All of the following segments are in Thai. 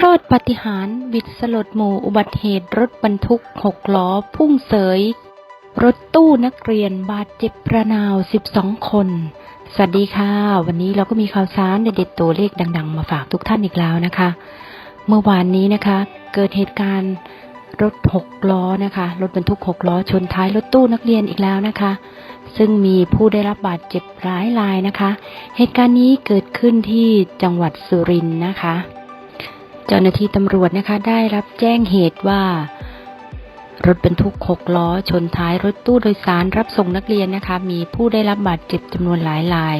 รอดปฏิหารวิดสลดหมู่อุบัติเหตุรถบรรทุกหกล้อพุ่งเสย รถตู้นักเรียนบาดเจ็บประนาว 12 คน สวัสดีค่ะ วันนี้เราก็มีข่าวสารเด็ดๆตัวเลขดัง ๆ มาฝากทุกท่านอีกแล้วนะคะ เมื่อวานนี้นะคะ เกิดเหตุการณ์รถหกล้อนะคะ รถบรรทุกหกล้อชนท้ายรถตู้นักเรียนอีกแล้วนะคะ ซึ่งมีผู้ได้รับบาดเจ็บหลายรายนะคะ เหตุการณ์นี้เกิดขึ้นที่จังหวัดสุรินทร์นะคะ เจ้าหน้าที่ตำรวจนะคะได้รับแจ้งเหตุว่า รถบรรทุกหกล้อ ชนท้ายรถตู้โดยสารรับส่งนักเรียนนะคะ มีผู้ได้รับบาดเจ็บจำนวนหลายราย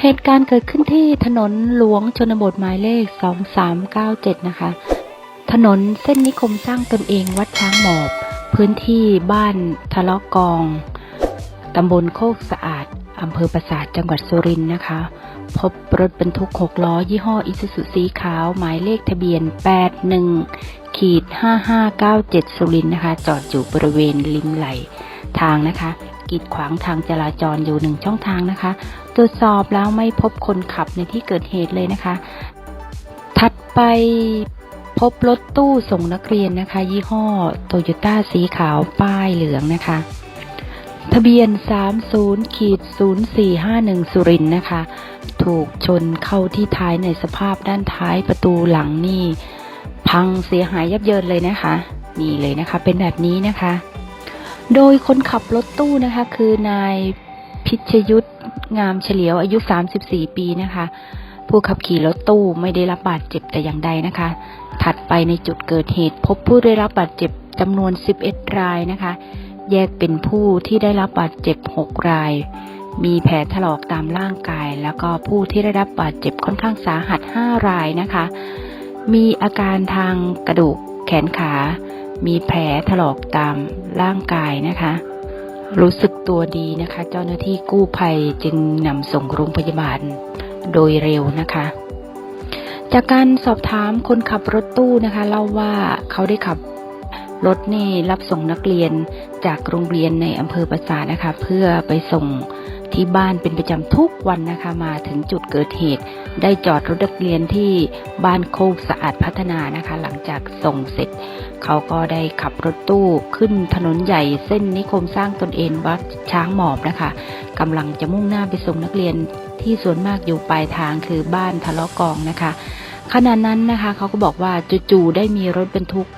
เหตุการณ์เกิดขึ้นที่ถนนหลวงชนบทหมายเลข 2397 นะคะ ถนนเส้นนิคมสร้างตนเองวัดช้างหมอบ พื้นที่บ้านทะเลาะกองตำบลโคกสะอาด อำเภอปราสาทจังหวัดสุรินทร์นะคะ พบรถบรรทุกหกล้อ ยี่ห้ออิซูซุสีขาว หมายเลขทะเบียน 81ขีด5597 สุรินทร์นะคะ จอดอยู่บริเวณริมไหลทางนะคะ กีดขวางทางจราจรอยู่หนึ่งช่องทางนะคะ ตรวจสอบแล้วไม่พบคนขับในที่เกิดเหตุเลยนะคะ ถัดไปพบรถตู้ส่งนักเรียนนะคะ ยี่ห้อโตโยต้าสีขาวป้ายเหลืองนะคะ ทะเบียน 30ขีด0451 สุรินทร์นะคะ ถูกชนเข้าที่ท้ายในสภาพด้านท้ายประตูหลังนี่ พังเสียหายยับเยินเลยนะคะ นี่เลยนะคะ เป็นแบบนี้นะคะ โดยคนขับรถตู้นะคะ คือนายพิชยุทธงามเฉลียวอายุ 34 ปีนะคะ ผู้ขับขี่รถตู้ไม่ได้รับบาดเจ็บแต่อย่างใดนะคะ ถัดไปในจุดเกิดเหตุพบผู้ได้รับบาดเจ็บจำนวน 11 รายนะคะ แยกเป็นผู้ที่ได้รับบาดเจ็บ 6 ราย มีแผลถลอกตามร่างกาย แล้วก็ผู้ที่ได้รับบาดเจ็บค่อนข้างสาหัส 5 รายนะคะ มีอาการทางกระดูกแขนขา มีแผลถลอกตามร่างกายนะคะ รู้สึกตัวดีนะคะ เจ้าหน้าที่กู้ภัยจึงนำส่งโรงพยาบาลโดยเร็วนะคะจากการสอบถามคนขับรถตู้นะคะ เล่าว่าเขาได้ขับ รถนี่รับส่งนักเรียนจากโรงเรียนในอำเภอปราสาทนะคะ เพื่อไปส่งที่บ้านเป็นประจำทุกวันนะคะมาถึงจุดเกิดเหตุ ได้จอดรถนักเรียนที่บ้านโคกสะอาดพัฒนานะคะ หลังจากส่งเสร็จ เขาก็ได้ขับรถตู้ขึ้นถนนใหญ่เส้นนิคมสร้างตนเองวัดช้างหมอบนะคะกำลังจะมุ่งหน้าไปส่งนักเรียนที่ส่วนมากอยู่ปลายทางคือบ้านทะเลาะกองนะคะขณะนั้นนะคะเขาก็บอกว่าจู่ๆได้มีรถบรรทุก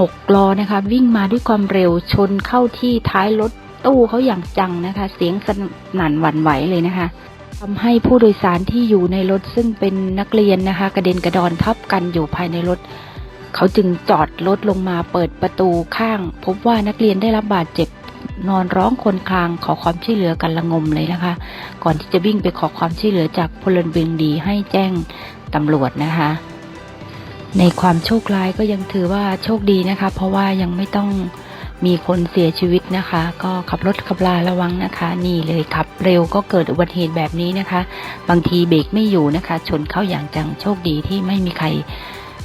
หกล้อนะคะ วิ่งมาด้วยความเร็วชนเข้าที่ท้ายรถตู้เขาอย่างจังนะคะ เสียงสนั่นหวั่นไหวเลยนะคะทำให้ผู้โดยสารที่อยู่ในรถซึ่งเป็นนักเรียนนะคะ กระเด็นกระดอนทับกันอยู่ภายในรถ เขาจึงจอดรถลงมาเปิดประตูข้าง พบว่านักเรียนได้รับบาดเจ็บนอนร้องคนคลางขอความช่วยเหลือกันละงมเลยนะคะ ก่อนที่จะวิ่งไปขอความช่วยเหลือจากพลเมืองดีให้แจ้งตำรวจนะคะ ในความโชคร้ายก็ยังถือว่าโชคดีนะคะ เพราะว่ายังไม่ต้องมีคนเสียชีวิตนะคะ ก็ขับรถขับลาระวังนะคะ นี่เลยขับเร็วก็เกิดอุบัติเหตุแบบนี้นะคะ บางทีเบรกไม่อยู่นะคะ ชนเข้าอย่างจังโชคดีที่ไม่มีใคร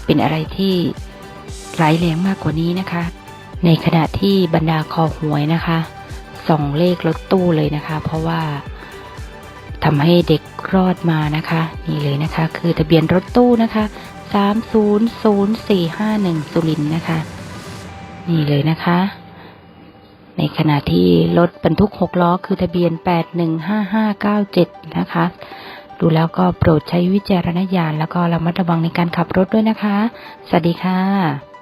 เป็นอะไรที่ร้ายแรงมากกว่านี้นะคะ ในขณะที่บรรดาคอหวยนะคะส่องเลขรถตู้เลยนะคะ เพราะว่า ทำให้เด็กรอดมานะคะ นี่เลยนะคะ คือทะเบียนรถตู้นะคะ300451สุรินทร์นะคะ นี่เลยนะคะ ในขณะที่รถบรรทุกหกล้อคือทะเบียน 815597 นะคะ ดูแล้วก็โปรดใช้วิจารณญาณแล้วก็ระมัดระวังในการขับรถด้วยนะคะ สวัสดีค่ะ